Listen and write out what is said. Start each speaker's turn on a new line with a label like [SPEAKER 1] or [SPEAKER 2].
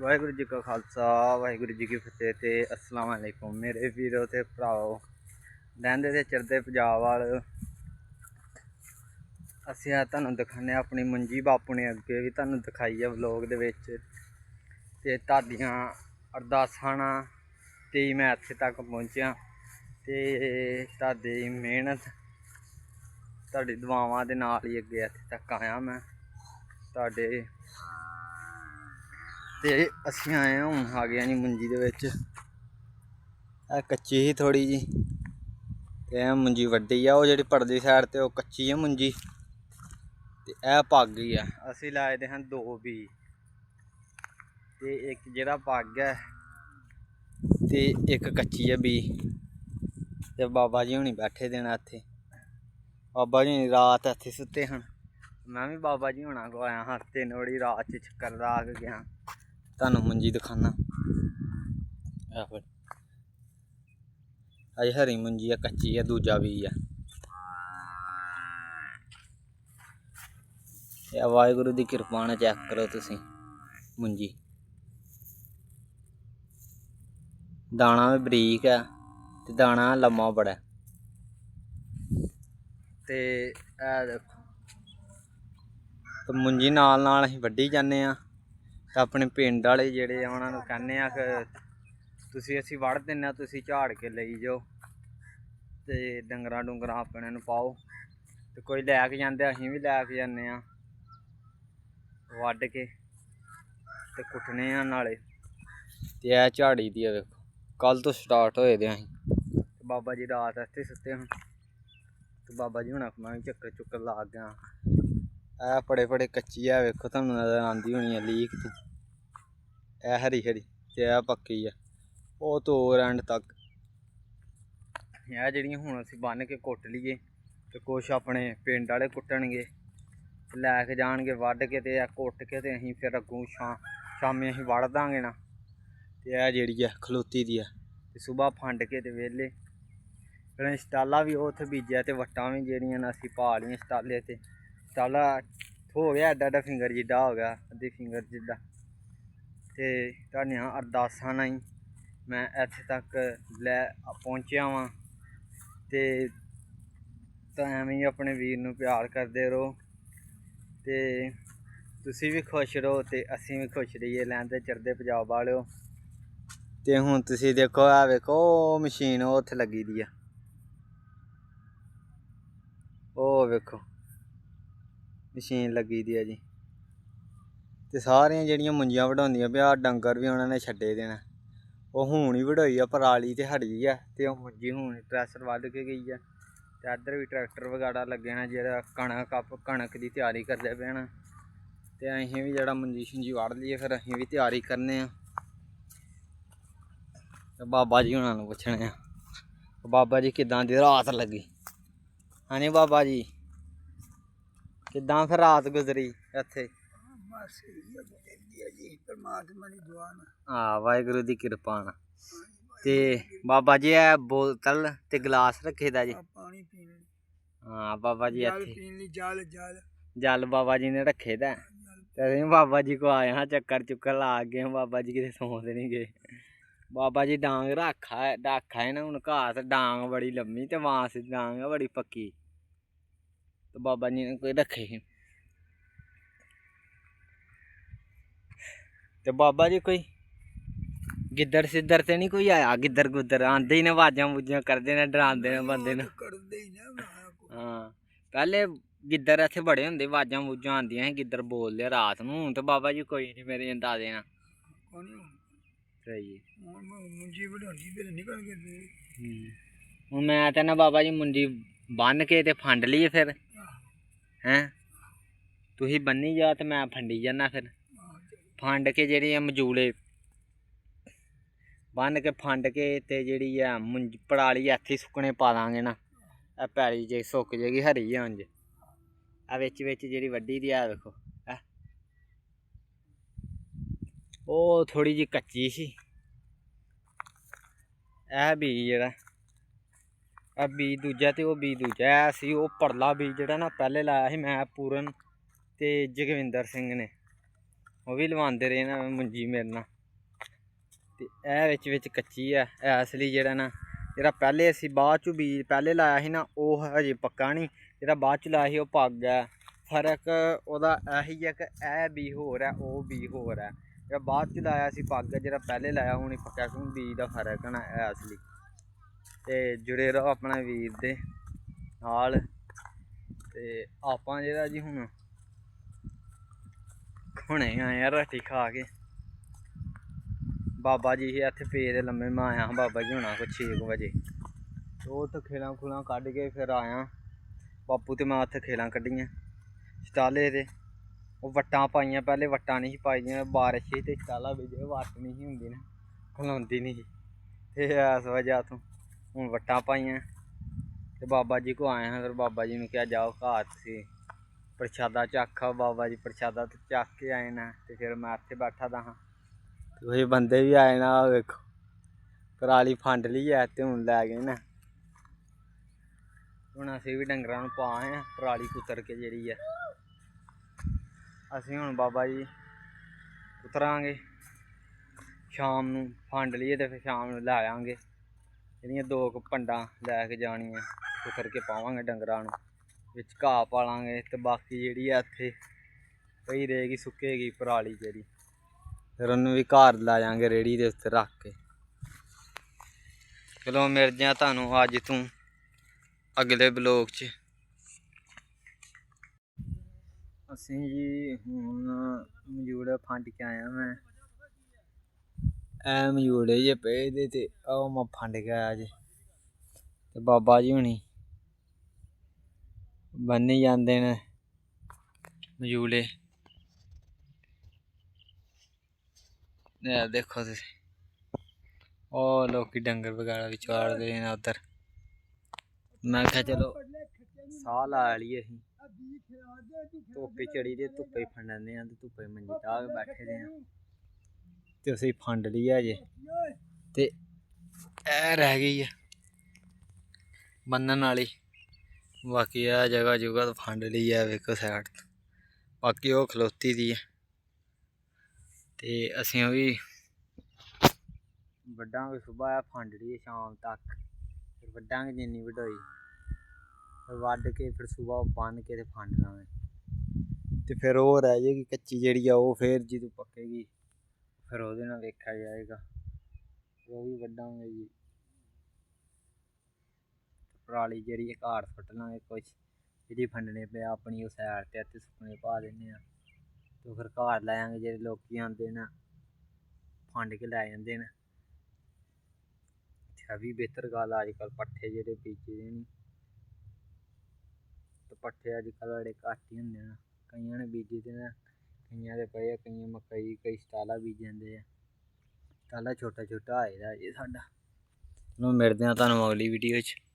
[SPEAKER 1] ਵਾਹਿਗੁਰੂ ਜੀ ਕਾ ਖਾਲਸਾ, ਵਾਹਿਗੁਰੂ ਜੀ ਕੀ ਫਤਿਹ ਤੇ ਅਸਲਾਮ ਅਲੈਕੁਮ। ਮੇਰੇ ਵੀਰੋ ਤੇ ਭਰਾਓ ਲਹਿੰਦੇ ਤੇ ਚੜਦੇ ਪੰਜਾਬ ਵਾਲ ਅਸੀਂ ਆ ਤੁਹਾਨੂੰ ਦਿਖਾਣੇ ਆਪਣੀ ਮੰਜੀ ਬਾਪੂ ਨੇ ਅੱਗੇ ਵੀ ਤੁਹਾਨੂੰ ਦਿਖਾਈ ਹੈ ਵਲੋਗ ਦੇ ਵਿੱਚ। ਤੇ ਤੁਹਾਡੀਆਂ ਅਰਦਾਸਾਂ ਨਾਲ ਤੇ ਹੀ ਮੈਂ ਇੱਥੇ ਤੱਕ ਪਹੁੰਚਿਆ। ਤੇ ਤੁਹਾਡੀ ਮਿਹਨਤ, ਤੁਹਾਡੀ ਦੁਆਵਾਂ ਦੇ ਨਾਲ ਹੀ ਅੱਗੇ ਇੱਥੇ ਤੱਕ ਆਇਆ ਮੈਂ। ਤੁਹਾਡੇ ਤੇ ਅਸੀਂ ਆਏ ਹਾਂ ਹੁਣ ਆ ਗਏ ਹਾਂ ਜੀ ਮੰਜੀ ਦੇ ਵਿੱਚ। ਇਹ ਕੱਚੀ ਹੀ ਥੋੜੀ ਜੀ। ਤੇ ਇਹ ਮੁੰਜੀ ਵੱਡੀ ਆ, ਉਹ ਜਿਹੜੀ ਪਰਲੀ ਸਾਈਡ ਤੇ ਉਹ ਕੱਚੀ ਆ ਮੁੰਜੀ। ਤੇ ਇਹ ਪੱਗ ਹੀ ਆ। ਅਸੀਂ ਲਾਏ ਦੇ ਹਨ ਦੋ ਬੀ ਤੇ ਇੱਕ ਜਿਹੜਾ ਪੱਗ ਹੈ ਤੇ ਇੱਕ ਕੱਚੀ ਆ ਬੀ ਤੇ ਬਾਬਾ ਜੀ ਹੁਣੀ ਬੈਠੇ ਦੇਣਾ ਇੱਥੇ। ਬਾਬਾ ਜੀ ਰਾਤ ਇੱਥੇ ਸੁੱਤੇ ਹਨ। ਮੈਂ ਵੀ ਬਾਬਾ ਜੀ ਹੁਣਾਂ ਕੋ ਆਇਆ ਹਾਂ ਤਿੰਨ ਵੜੀ ਰਾਤ ਚ ਚੱਕਰ ਲਾ ਕੇ ਗਿਆ। ਤੁਹਾਨੂੰ ਮੰਜੀ ਦਿਖਾਣਾ ਆਹ ਫੜ। ਅਜ ਹਰੀ ਮੰਜੀ ਆ, ਕੱਚੀ ਆ, ਦੂਜਾ ਵੀ ਆ। ਇਹ ਵਾਹਿਗੁਰੂ ਦੀ ਕਿਰਪਾ ਨਾਲ ਚੈੱਕ ਕਰੋ ਤੁਸੀਂ ਮੁੰਜੀ। ਦਾਣਾ ਵੀ ਬਰੀਕ ਆ ਤੇ ਦਾਣਾ ਲੰਮਾ ਬੜਾ ਹੈ। ਤੇ ਇਹ ਦੇਖੋ। ਤੇ ਮੁੰਜੀ ਨਾਲ ਨਾਲ ਅਸੀਂ ਵੱਢੀ ਜਾਂਦੇ ਆ ਤਾਂ ਆਪਣੇ ਪਿੰਡ ਵਾਲੇ ਜਿਹੜੇ ਆ ਉਹਨਾਂ ਨੂੰ ਕਹਿੰਦੇ ਆ ਕਿ ਤੁਸੀਂ ਅਸੀਂ ਵੜ ਦਿੰਨੇ ਆ ਤੁਸੀਂ ਝਾੜ ਕੇ ਲਈ ਜਾਓ ਤੇ ਡੰਗਰਾਂ ਡੁੰਗਰਾਂ ਆਪਣੇ ਨੂੰ ਪਾਓ ਤੇ ਕੋਈ ਲੈ ਕੇ ਜਾਂਦੇ ਅਸੀਂ ਵੀ ਲੈ ਕੇ ਜਾਂਦੇ ਆ। ਵੱਢ ਕੇ ਤੇ ਕੁੱਟਨੇ ਆ ਨਾਲੇ। ਤੇ ਇਹ ਝਾੜੀ ਦੀ ਆ ਵੇਖੋ ਕੱਲ ਤੋਂ ਸਟਾਰਟ ਹੋਏ ਦੇ ਅਸੀਂ। ਤੇ ਬਾਬਾ ਜੀ ਰਾਤ ਇੱਥੇ ਸੁੱਤੇ ਹਨ ਤੇ ਬਾਬਾ ਜੀ ਹੁਣ ਮੈਂ ਵੀ ਚੱਕਰ ਚੁੱਕਰ ਲਾ ਗਿਆ ਇਹ ਬੜੇ ਬੜੇ ਕੱਚੀ ਆ ਵੇਖੋ ਤੁਹਾਨੂੰ ਨਜ਼ਰ ਆਂਦੀ ਹੋਣੀ ਆ ਲੀਕ ਤੇ। ਇਹ ਹਰੀ ਹਰੀ ਤੇ ਇਹ ਪੱਕੀ ਆ। ਉਹ ਤੋਂ ਐਂਡ ਤੱਕ। ਇਹ ਜਿਹੜੀਆਂ ਹੁਣ ਅਸੀਂ ਬੰਨ ਕੇ ਕੁੱਟ ਲਈਏ ਤੇ ਕੁਛ ਆਪਣੇ ਪਿੰਡ ਵਾਲੇ ਕੁੱਟਣਗੇ ਲੈ ਕੇ ਜਾਣਗੇ ਵੱਢ ਕੇ ਤੇ ਇਹ ਕੁੱਟ ਕੇ ਤੇ ਅਸੀਂ ਫਿਰ ਅੱਗੋਂ ਸ਼ਾਂ ਸ਼ਾਮੀ ਅਸੀਂ ਵੜ ਦਾਂਗੇ ਨਾ। ਤੇ ਇਹ ਜਿਹੜੀ ਆ ਖਲੋਤੀ ਦੀ ਆ। ਤੇ ਸਵੇਰ ਫੰਡ ਕੇ ਤੇ ਵੇਲੇ ਫਿਰ ਸਟਾਲਾ ਵੀ ਉੱਥੇ ਬੀਜਿਆ ਤੇ ਵੱਟਾਂ ਵੀ ਜਿਹੜੀਆਂ ਨੇ ਅਸੀਂ ਪਾ ਲਈਆਂ ਸਟਾਲੇ ਤੇ। ਸਟਾਲਾ ਹੋ ਗਿਆ ਐਡਾ ਐਡਾ ਫਿੰਗਰ ਜਿੱਡਾ ਹੋ ਗਿਆ ਅੱਧੀ ਫਿੰਗਰ ਜਿੱਡਾ। ਤੇ ਤੁਹਾਡੀਆਂ ਅਰਦਾਸਾਂ ਨਾਲ ਹੀ ਮੈਂ ਇੱਥੇ ਤੱਕ ਲੈ ਪਹੁੰਚਿਆ ਵਾਂ। ਤੇ ਤਾਂ ਐਵੇਂ ਹੀ ਆਪਣੇ ਵੀਰ ਨੂੰ ਪਿਆਰ ਕਰਦੇ ਰਹੋ। ਤੇ ਤੁਸੀਂ ਵੀ ਖੁਸ਼ ਰਹੋ ਤੇ ਅਸੀਂ ਵੀ ਖੁਸ਼ ਰਹੀਏ ਲੈਂਦੇ ਚੜਦੇ ਪੰਜਾਬ ਵਾਲਿਓ। ਤੇ ਹੁਣ ਤੁਸੀਂ ਦੇਖੋ ਆ ਵੇਖੋ, ਉਹ ਮਸ਼ੀਨ ਉਹ ਉੱਥੇ ਲੱਗੀ ਦੀ ਆ। ਉਹ ਵੇਖੋ, ਮਸ਼ੀਨ ਲੱਗੀ ਦੀ ਆ ਜੀ। ਤੇ ਸਾਰੀਆਂ ਜਿਹੜੀਆਂ ਮੁੰਜੀਆਂ ਵਢਾਉਂਦੀਆਂ ਪਿਆ ਡੰਗਰ ਵੀ ਉਹਨਾਂ ਨੇ ਛੱਡੇ ਦੇਣਾ। ਉਹ ਹੁਣ ਹੀ ਵਢਾਈ ਆ ਪਰਾਲੀ ਤੇ ਹੜੀ ਆ ਤੇ ਉਹ ਮੁੰਜੀ ਹੁਣ ਟਰੈਸਰ ਵੱਢ ਕੇ ਗਈ ਆ। ਤੇ ਇੱਧਰ ਵੀ ਟਰੈਕਟਰ ਵਗਾੜਾ ਲੱਗੇ ਨਾ, ਜਿਹੜਾ ਕਣਕ ਕੱਪ ਕਣਕ ਦੀ ਤਿਆਰੀ ਕਰਦੇ ਪਏ ਨਾ। ਤੇ ਅਸੀਂ ਵੀ ਜਿਹੜਾ ਮੁੰਜੀ ਸ਼ੁੰਜੀ ਵੜ ਲਈਏ, ਫਿਰ ਅਸੀਂ ਵੀ ਤਿਆਰੀ ਕਰਨੇ ਆ। ਤੇ ਬਾਬਾ ਜੀ ਉਹਨਾਂ ਨੂੰ ਪੁੱਛਣੇ ਆ ਬਾਬਾ ਜੀ ਕਿਦਾਂ ਦੀ ਰਾਤ ਲੱਗੀ? ਹਾਂਜੀ ਬਾਬਾ ਜੀ, ਕਿਦਾਂ ਫਿਰ ਰਾਤ ਗੁਜ਼ਰੀ ਇੱਥੇ?
[SPEAKER 2] ਬਸ ਇਹ ਹੈ ਜੀ ਪਰਮਾਤਮਾ ਦੀ ਦੁਆ ਨਾਲ।
[SPEAKER 1] ਆ ਵਾਹਿਗੁਰੂ ਦੀ ਕਿਰਪਾ ਨਾਲ। ਤੇ ਬਾਬਾ ਜੀ ਇਹ ਬੋਤਲ ਤੇ ਗਲਾਸ ਰੱਖੇ ਦਾ ਜੀ?
[SPEAKER 2] ਆ ਪਾਣੀ ਪੀਣ ਲਈ।
[SPEAKER 1] ਹਾਂ ਬਾਬਾ ਜੀ
[SPEAKER 2] ਜਲ
[SPEAKER 1] ਇੱਥੇ।
[SPEAKER 2] ਪੀਣ ਲਈ ਜਲ ਜਲ।
[SPEAKER 1] ਜਲ ਬਾਬਾ ਜੀ ਨੇ ਰੱਖੇ ਦਾ। ਤੇ ਅਸੀਂ ਬਾਬਾ ਜੀ ਕੋ ਆਏ ਹਾਂ ਚੱਕਰ ਚੁੱਕਰ ਲਾ ਕੇ ਆਏ, ਬਾਬਾ ਜੀ ਕਿਤੇ ਸੌਂਦੇ ਨਹੀਂ ਗਏ ਬਾਬਾ ਜੀ ਡਾਂਗ ਰੱਖਾ ਹੈ ਰੱਖਾ ਹੈ ਨਾ ਹੁਣ ਘਾਸ ਡਾਂਗ ਬੜੀ ਲੰਮੀ ਤੇ ਬਾਂਸ ਦੀ ਡਾਂਗ ਆ ਬੜੀ ਪੱਕੀ। ਤੇ ਬਾਬਾ ਜੀ ਨੇ ਕੋਈ ਰੱਖੇ ਸੀ ਤੇ ਬਾਬਾ ਜੀ ਕੋਈ ਗਿੱਦੜ ਸਿੱਧਰ ਤੇ ਨਹੀਂ ਕੋਈ ਆਇਆ? ਗਿੱਦੜ ਗੁੱਦਰ ਆਂਦੇ ਹੀ ਨੇ ਆਵਾਜ਼ਾਂ ਬੁੱਝਾਂ ਕਰਦੇ ਨੇ ਡਰਾਉਂਦੇ ਨੇ ਬੰਦੇ ਨੂੰ।
[SPEAKER 2] ਕਰਦੇ ਹੀ ਨਾ
[SPEAKER 1] ਹਾਂ ਪਹਿਲੇ ਗਿੱਦੜ ਇੱਥੇ ਬੜੇ ਹੁੰਦੇ ਆਵਾਜ਼ਾਂ ਬੂਜ਼ਾਂ ਆਉਂਦੀਆਂ ਸੀ ਗਿੱਦੜ ਬੋਲਦੇ ਰਾਤ ਨੂੰ। ਹੁਣ ਤੇ ਬਾਬਾ ਜੀ ਕੋਈ ਨਹੀਂ ਮੇਰੇ ਦੇਣਾ
[SPEAKER 2] ਕੋਣੀ
[SPEAKER 1] ਸਹੀ
[SPEAKER 2] ਮੁੰਜੀ ਵਡਾਉਂਦੀ ਫਿਰ ਨਿਕਲ ਤੇ।
[SPEAKER 1] ਹੁਣ ਮੈਂ ਤਾਂ ਨਾ ਬਾਬਾ ਜੀ ਮੁੰਡੀ ਬੰਨ ਕੇ ਤੇ ਫੰਡ ਲਈਏ ਫਿਰ। ਹੈਂ? ਤੁਸੀਂ ਬੰਨੀ ਜਾ ਤੇ ਮੈਂ ਫੰਡੀ ਜਾਣਾ ਫਿਰ। ਫੰਡ ਕੇ ਜਿਹੜੇ ਆ ਮਜੂਲੇ। ਬੰਨ ਕੇ ਫੰਡ ਕੇ ਤੇ ਜਿਹੜੀ ਆ ਮੁੰਜ ਪੜਾਲੀ ਇੱਥੇ ਸੁੱਕਣੇ ਪਾ ਦਾਂਗੇ ਨਾ। ਇਹ ਪੈਲੀ ਜੇ ਸੁੱਕ ਜੇਗੀ ਹਰੀ ਆ ਉਂਝ ਆ ਵਿੱਚ ਵਿੱਚ ਜਿਹੜੀ ਵੱਡੀ ਦੀ ਆ ਵੇਖੋ ਇਹ ਉਹ ਥੋੜੀ ਜੀ ਕੱਚੀ ਸੀ। ਇਹ ਬੀਜ ਜਿਹੜਾ, ਆ ਬੀਜ ਦੂਜਾ ਤੇ ਉਹ ਬੀਜ ਦੂਜਾ। ਇਹ ਸੀ ਉਹ ਪਰਲਾ ਬੀਜ ਜਿਹੜਾ ਨਾ ਪਹਿਲੇ ਲਾਇਆ ਸੀ ਮੈਂ ਪੂਰਨ ਤੇ ਜਗਵਿੰਦਰ ਸਿੰਘ ਨੇ। ਉਹ ਵੀ ਲਵਾਉਂਦੇ ਰਹੇ ਨਾ ਮੁੰਜੀ ਮੇਰੇ ਨਾਲ। ਤੇ ਇਹ ਵਿੱਚ ਵਿੱਚ ਕੱਚੀ ਆ ਇਹ ਲਈ ਜਿਹੜਾ ਨਾ, ਜਿਹੜਾ ਪਹਿਲੇ ਅਸੀਂ ਬਾਅਦ ਚ ਬੀਜ ਪਹਿਲੇ ਲਾਇਆ ਸੀ ਨਾ, ਉਹ ਹਜੇ ਪੱਕਾ ਨਹੀਂ। ਜਿਹੜਾ ਬਾਅਦ ਚ ਲਾਇਆ ਸੀ, ਉਹ ਪੱਕ ਗਿਆ ਫ਼ਰਕ ਉਹਦਾ ਇਹੀ ਹੈ ਕਿ ਇਹ ਬੀ ਹੋਰ ਹੈ ਉਹ ਬੀ ਹੋਰ ਹੈ ਜਿਹੜਾ ਬਾਅਦ ਚ ਲਾਇਆ ਸੀ ਪੱਕ ਗਿਆ ਜਿਹੜਾ ਪਹਿਲੇ ਲਾਇਆ, ਹੁਣ ਹੀ ਪੱਕਾ ਕਿਉਂ? ਬੀਜ ਦਾ ਫ਼ਰਕ ਹੈ ਨਾ ਇਹ ਲਈ। ਤੇ ਜੁੜੇ ਰਹੋ ਆਪਣਾ ਵੀਰ ਦੇ ਨਾਲ। ਤੇ ਆਪਾਂ ਜਿਹੜਾ ਜੀ ਹੁਣ ਹੁਣੇ ਆਏ ਆ, ਰੋਟੀ ਖਾ ਕੇ। ਬਾਬਾ ਜੀ ਇਹ ਇੱਥੇ ਪਏ ਦੇ ਲੰਮੇ, ਮੈਂ ਆਇਆ ਬਾਬਾ ਜੀ ਹੁਣਾ ਕੋ 6 ਵਜੇ ਉਹ ਤੋਂ ਖੇਲਾਂ ਖੁਲਾਂ ਕੱਢ ਕੇ ਫਿਰ ਆਇਆ। ਬਾਪੂ ਤੇ ਮੈਂ ਉੱਥੇ ਖੇਲਾਂ ਕੱਢੀਆਂ। ਸਟਾਲੇ ਦੇ। ਉਹ ਵੱਟਾਂ ਪਾਈਆਂ, ਪਹਿਲੇ ਵੱਟਾਂ ਨਹੀਂ ਸੀ ਪਾਈਆਂ, ਬਾਰਿਸ਼ ਸੀ ਤੇ ਸਟਾਲਾ ਵਿੱਚ ਵੱਟ ਨਹੀਂ ਹੁੰਦੀ ਨਾ ਖਲਾਉਂਦੀ ਨਹੀਂ ਸੀ। ਤੇ ਇਸ ਵਜ੍ਹਾ ਤੋਂ ਹੁਣ ਵੱਟਾਂ ਪਾਈਆਂ। ਤੇ ਬਾਬਾ ਜੀ ਕੋ ਆਏ ਹਾਂ, ਫਿਰ ਬਾਬਾ ਜੀ ਨੂੰ ਕਿਹਾ, ਜਾਓ ਘਰ ਤੁਸੀਂ ਪ੍ਰਸ਼ਾਦਾ ਚੱਖਾ ਬਾਬਾ ਜੀ ਪ੍ਰਸ਼ਾਦਾ ਤੇ ਚੱਕ ਕੇ ਆਏ ਨਾ ਤੇ ਫਿਰ ਮੈਂ ਇੱਥੇ ਬੈਠਾ ਦਾ ਹਾਂ। ਤੇ ਉਹ ਬੰਦੇ ਵੀ ਆਏ ਨਾ, ਆਹ ਵੇਖੋ। ਪਰਾਲੀ ਫੰਡ ਲਈ ਐ ਤੇ ਹੁਣ ਲੈ ਗਏ ਨਾ। ਹੁਣ ਅਸੀਂ ਵੀ ਡੰਗਰਾਂ ਨੂੰ ਪਾ ਆਏ ਆ, ਪਰਾਲੀ ਕੁਤਰ ਕੇ ਜਿਹੜੀ ਆ ਅਸੀਂ ਹੁਣ ਬਾਬਾ ਜੀ ਉਤਰਾਂਗੇ ਸ਼ਾਮ ਨੂੰ ਫੰਡ ਲਈਏ ਤੇ ਫਿਰ ਸ਼ਾਮ ਨੂੰ ਲੈ ਆਵਾਂਗੇ। ਜਿਹੜੀਆਂ ਦੋ ਕੁ ਪੰਡਾਂ ਲੈ ਕੇ ਜਾਣੀਆਂ, ਕੁਤਰ ਕੇ ਪਾਵਾਂਗੇ ਡੰਗਰਾਂ ਨੂੰ। ਵਿੱਚ ਘਾਹ ਪਾਲਾਂਗੇ ਤੇ ਬਾਕੀ ਜਿਹੜੀ ਆ ਇੱਥੇ ਪਈ ਰਹੇਗੀ, ਸੁੱਕੇਗੀ ਪਰਾਲੀ ਜਿਹੜੀ। ਫਿਰ ਉਹਨੂੰ ਵੀ ਘਰ ਲੈ ਜਾਾਂਗੇ ਰੇੜੀ ਦੇ ਉੱਤੇ ਰੱਖ ਕੇ। ਚਲੋ ਮਿਲਦੇ ਹਾਂ ਤੁਹਾਨੂੰ ਅੱਜ ਤੋਂ ਅਗਲੇ ਬਲੌਗ 'ਚ। ਅਸੀਂ ਜੀ ਹੁਣ ਮਜੂੜਾ ਫੰਡ ਕੇ ਆਇਆ ਮੈਂ। ਐ ਮਜੂੜੇ ਜੇ ਪਏ ਦੇ ਤੇ ਉਹ ਮੈਂ ਫੰਡ ਕੇ ਆਇਆ ਜੀ। ਤੇ ਬਾਬਾ ਜੀ ਹੁਣੀ ਬੰਨੀ ਜਾਂਦੇ ਨੇ ਮਜੂਲੇ। ਇਹ ਦੇਖੋ ਤੁਸੀਂ। ਉਹ ਲੋਕੀ ਡੰਗਰ ਵਗੈਰਾ ਵੀ ਚਾਰਦੇ ਨੇ ਉਧਰ। ਮੈਂ ਕਿਹਾ ਚਲੋ, ਸਾਹ ਲਾ ਲਈਏ ਅਸੀਂ। ਧੁੱਪੇ ਚੜੀ ਦੇ ਧੁੱਪੇ ਫੰਡਦੇ ਆ ਤੇ ਧੁੱਪੇ ਮੰਜੀ ਢਾਹ ਕੇ ਬੈਠੇ ਦੇ ਆ। ਤੇ ਅਸੀਂ ਫੰਡ ਲਈ ਆ ਜੇ ਤੇ ਇਹ ਰਹਿ ਗਈ ਆ। ਬੰਨਣ ਵਾਲੀ। ਬਾਕੀ ਆ ਜਗ੍ਹਾ ਜੁਗਾ ਤਾਂ ਫੰਡ ਲਈ ਆ ਵੇਖੋ ਸਾਈਡ ਬਾਕੀ ਉਹ ਖਲੋਤੀ ਦੀ ਹੈ ਤੇ ਅਸੀਂ ਉਹ ਵੀ ਵੱਡਾਂਗੇ ਸਵੇਰ ਆ ਫੰਡ ਲਈ ਸ਼ਾਮ ਤੱਕ। ਫਿਰ ਵੱਡਾਂਗੇ ਜਿੰਨੀ ਵਡੋਈ। ਫਿਰ ਵੱਢ ਕੇ ਫਿਰ ਸਵੇਰ ਬੰਨ ਕੇ ਤੇ ਫੰਡ ਲਾਂਗੇ। ਤੇ ਫਿਰ ਉਹ ਰਹਿ ਜਾਏਗੀ ਕੱਚੀ ਜਿਹੜੀ ਆ ਉਹ ਫਿਰ ਜਦੋਂ ਪੱਕੇਗੀ, ਫਿਰ ਉਹਦੇ ਨਾਲ ਵੇਖਿਆ ਜਾਏਗਾ। ਉਹ ਵੀ ਵੱਢਾਂਗੇ ਜੀ। ਪਰਾਲੀ ਜਿਹੜੀ ਹੈ ਘਾੜ ਸੁੱਟ ਲਾਂਗੇ ਕੁਝ ਜਿਹੜੀ ਫੰਡਣੇ ਪਿਆ ਆਪਣੀ ਉਹ ਸਾਈਡ ਤੇ ਇੱਥੇ ਸੁੱਕਣੇ ਪਾ ਦਿੰਦੇ ਆ। ਤੇ ਫਿਰ ਘਰ ਲੈ ਆਂਗੇ ਜਿਹੜੇ ਲੋਕੀ ਆਉਂਦੇ ਨੇ ਫੰਡ ਕੇ ਲੈ ਜਾਂਦੇ ਨੇ। ਅੱਛਾ ਵੀ ਬਿਹਤਰ ਗੱਲ ਅੱਜ ਕੱਲ ਪੱਠੇ ਜਿਹੜੇ ਬੀਜੇ ਦੇ ਨੇ। ਤੇ ਪੱਠੇ ਅੱਜ ਕੱਲ ਬੜੇ ਘੱਟ ਹੀ ਹੁੰਦੇ ਨੇ। ਕਈਆਂ ਨੇ ਬੀਜੇ ਦੇ ਨੇ, ਕਈਆਂ ਦੇ ਪਏ ਕਈਆਂ ਮਕਈ, ਕਈ ਸਟਾਲਾ ਬੀਜ ਜਾਂਦੇ ਆ। ਸਟਾਲਾ ਛੋਟਾ ਛੋਟਾ ਆਏਦਾ ਜੀ ਸਾਡਾ। ਨੂੰ ਮਿਲਦੇ ਆ ਤੁਹਾਨੂੰ ਅਗਲੀ ਵੀਡੀਓ 'ਚ।